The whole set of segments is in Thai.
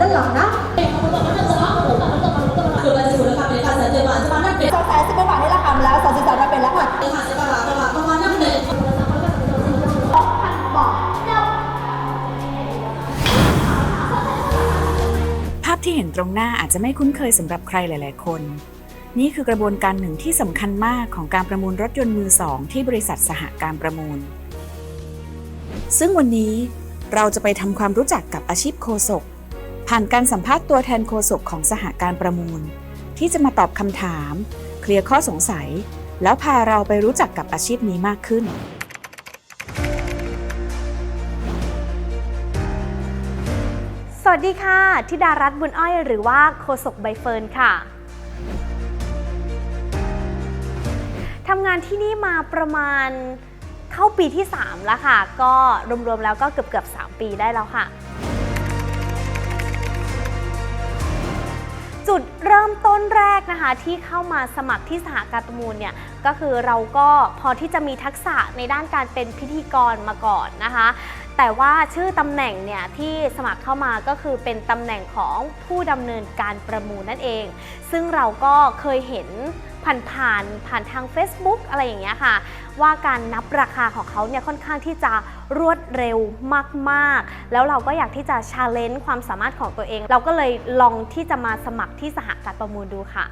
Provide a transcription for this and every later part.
ด้านหลังนะสองแสนสิบเป็นบาทนี่ราคาแล้วสองสิบสามเป็นแล้วค่ะภาพที่เห็นตรงหน้าอาจจะไม่คุ้นเคยสำหรับใครหลาย ๆ คน นี่คือกระบวนการหนึ่งที่สำคัญมากของการประมูลรถยนต์มือสองที่บริษัทสหการประมูล ซึ่งวันนี้เราจะไปทำความรู้จักกับอาชีพโคศก ผ่านการสัมภาษณ์ตัวแทนโคศกของสหการประมูล ที่จะมาตอบคำถาม เคลียร์ข้อสงสัย แล้วพาเราไปรู้จักกับอาชีพนี้มากขึ้น สวัสดีค่ะธิดารัตน์บุญอ้อยหรือว่าโคศกใบเฟิร์นค่ะทำงานที่นี่มาประมาณเข้าปีที่ 3 แล้วค่ะ ก็รวมๆแล้วก็เกือบเกือบๆ3 ปีได้แล้วค่ะ จุดเริ่มต้นแรกนะคะ ที่เข้ามาสมัครที่สหการประมูลเนี่ยก็คือเราก็พอที่จะมีทักษะในด้านการเป็นพิธีกรมาก่อนนะคะ แต่ว่าชื่อตำแหน่งเนี่ยที่สมัครเข้ามาก็คือเป็นตำแหน่งของผู้ดำเนินการประมูลนั่นเอง ซึ่งเราก็เคยเห็นผ่านผ่านๆผ่านทาง Facebook อะไรอย่างเงี้ยค่ะ ว่าการนับราคาของเขาเนี่ยค่อนข้างที่จะรวดเร็วมากๆ แล้วเราก็อยากที่จะชาเลนจ์ความสามารถของตัวเอง เราก็เลยลองที่จะมาสมัครที่สหการประมูลดูค่ะ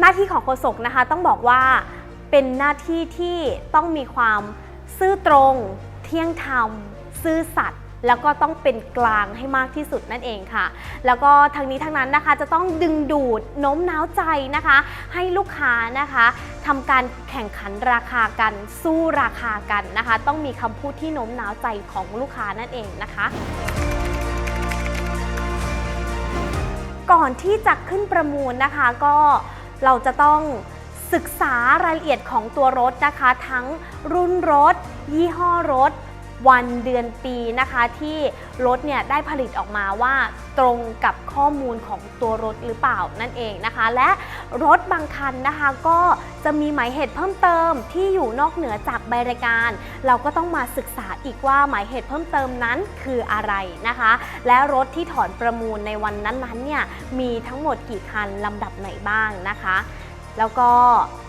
หน้าที่ของโฆษกนะคะต้องบอกว่า เป็นหน้าที่ที่ต้องมีความซื่อตรง เที่ยงธรรม ซื่อสัตย์แล้วก็ต้องเป็นกลางให้มากที่สุดนั่นเองค่ะ แล้วก็ทางนี้ทางนั้นนะคะจะต้องดึงดูดโน้มน้าวใจนะคะ ให้ลูกค้านะคะทำการแข่งขันราคากันสู้ราคากันนะคะ ต้องมีคำพูดที่โน้มน้าวใจของลูกค้านั่นเองนะคะก่อนที่จะขึ้นประมูลนะคะก็เราจะต้อง ศึกษารายละเอียดของตัวรถนะคะ ทั้งรุ่นรถ ยี่ห้อรถ วันเดือนปีนะคะ ที่รถเนี่ยได้ผลิตออกมาว่าตรงกับข้อมูลของตัวรถหรือเปล่านั่นเองนะคะ และรถบางคันนะคะก็จะมีหมายเหตุเพิ่มเติมที่อยู่นอกเหนือจากใบรายการ เราก็ต้องมาศึกษาอีกว่าหมายเหตุเพิ่มเติมนั้นคืออะไรนะคะ และรถที่ถอนประมูลในวันนั้นๆเนี่ยมีทั้งหมดกี่คันลำดับไหนบ้างนะคะ แล้วก็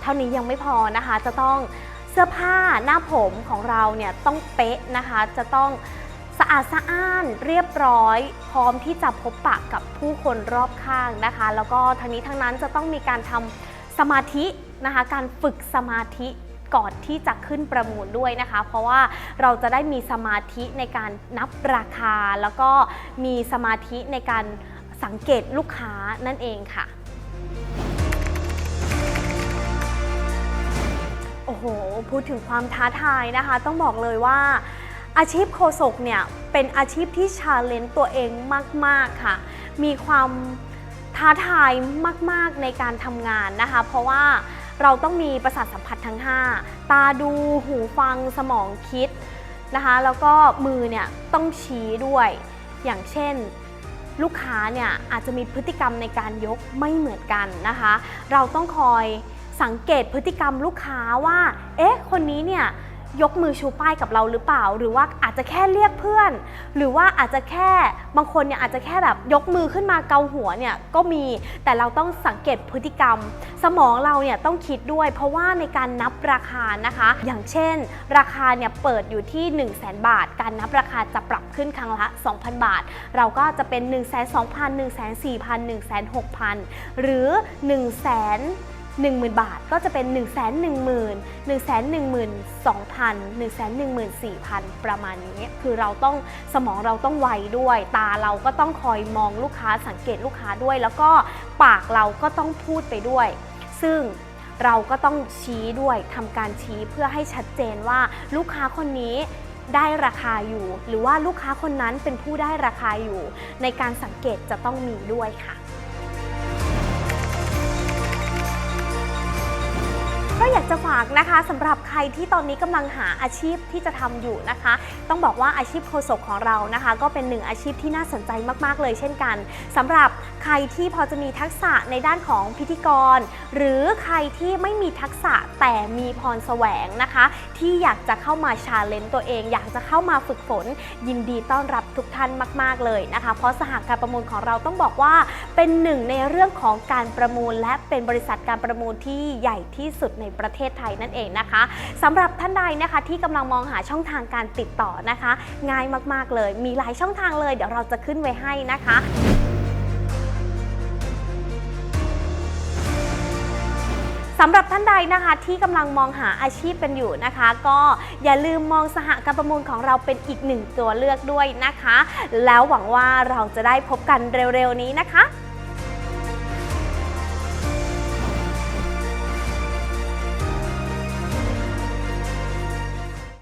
เท่านี้ยังไม่พอนะคะ จะต้องเสื้อผ้าหน้าผมของเราเนี่ยต้องเป๊ะนะคะ จะต้องสะอาดสะอ้านเรียบร้อย พร้อมที่จะพบปะกับผู้คนรอบข้างนะคะ แล้วก็ทั้งนี้ทั้งนั้นจะต้องมีการทำสมาธินะคะ การฝึกสมาธิก่อนที่จะขึ้นประมูลด้วยนะคะ เพราะว่าเราจะได้มีสมาธิในการนับราคา แล้วก็มีสมาธิในการสังเกตลูกค้านั่นเองค่ะ พูดถึงความท้าทายนะคะ ต้องบอกเลยว่าอาชีพโคศกเนี่ยเป็นอาชีพที่ชาเลนจ์ตัวเองมาก ๆ ค่ะ มีความท้าทายมาก ๆ ในการทำงานนะคะ เพราะว่าเราต้องมีประสาทสัมผัสทั้ง 5 ตาดูหูฟังสมองคิดนะคะ แล้วก็มือเนี่ยต้องชี้ด้วย อย่างเช่นลูกค้าเนี่ยอาจจะมีพฤติกรรมในการยกไม่เหมือนกันนะคะ เราต้องคอย สังเกตพฤติกรรมลูกค้าว่า เอ๊ะ คนนี้เนี่ยยกมือชูป้ายกับเราหรือเปล่า หรือว่าอาจจะแค่เรียกเพื่อน หรือว่าอาจจะแค่บางคนเนี่ยอาจจะแค่แบบยกมือขึ้นมาเกาหัวเนี่ยก็มีแต่เราต้องสังเกตพฤติกรรม สมองเราเนี่ยต้องคิดด้วย เพราะว่าในการนับราคานะคะ อย่างเช่น ราคาเนี่ยเปิดอยู่ที่ 1 0 0 0 0แบาท การนับราคาจะปรับขึ้นครั้งละ 2,000 บาท เราก็จะเป็น 1 2 0 0 0 1 4 0 0 0 1 6 0 0 0 หรือ 1 0 0 0 0 10,000 บาทก็จะเป็น 1 1 0 0 0 0 1 1 2 0 0 0 1 1 4 0 0 0 ประมาณนี้ คือเราต้องสมองเราต้องไวด้วย ตาเราก็ต้องคอยมองลูกค้าสังเกตลูกค้าด้วย แล้วก็ปากเราก็ต้องพูดไปด้วย ซึ่งเราก็ต้องชี้ด้วยทำการชี้เพื่อให้ชัดเจนว่าลูกค้าคนนี้ได้ราคาอยู่ หรือว่าลูกค้าคนนั้นเป็นผู้ได้ราคาอยู่ ในการสังเกตจะต้องมีด้วยค่ะ อยากจะฝากนะคะสำหรับใครที่ตอนนี้กำลังหาอาชีพที่จะทำอยู่นะคะ ต้องบอกว่าอาชีพโฆษกของเรานะคะ ก็เป็นหนึ่งอาชีพที่น่าสนใจมาก ๆ เลยเช่นกันสำหรับใครที่พอจะมีทักษะในด้านของพิธีกร หรือใครที่ไม่มีทักษะแต่มีพรแสวงนะคะ ที่อยากจะเข้ามาชาเลนจ์ตัวเอง อยากจะเข้ามาฝึกฝน ยินดีต้อนรับทุกท่านมาก ๆ เลยนะคะ เพราะสหการประมูลของเราต้องบอกว่าเป็นหนึ่งในเรื่องของการประมูล และเป็นบริษัทการประมูลที่ใหญ่ที่สุดในประเทศไทยนั่นเองนะคะสำหรับท่านใดนะคะที่กำลังมองหาช่องทางการติดต่อนะคะ ง่ายมากๆเลย มีหลายช่องทางเลย เดี๋ยวเราจะขึ้นไว้ให้นะคะสำหรับท่านใดนะคะที่กำลังมองหาอาชีพกันอยู่นะคะ ก็อย่าลืมมองสหการประมูลของเราเป็นอีกหนึ่งตัวเลือกด้วยนะคะ แล้วหวังว่าเราจะได้พบกันเร็วๆนี้นะคะ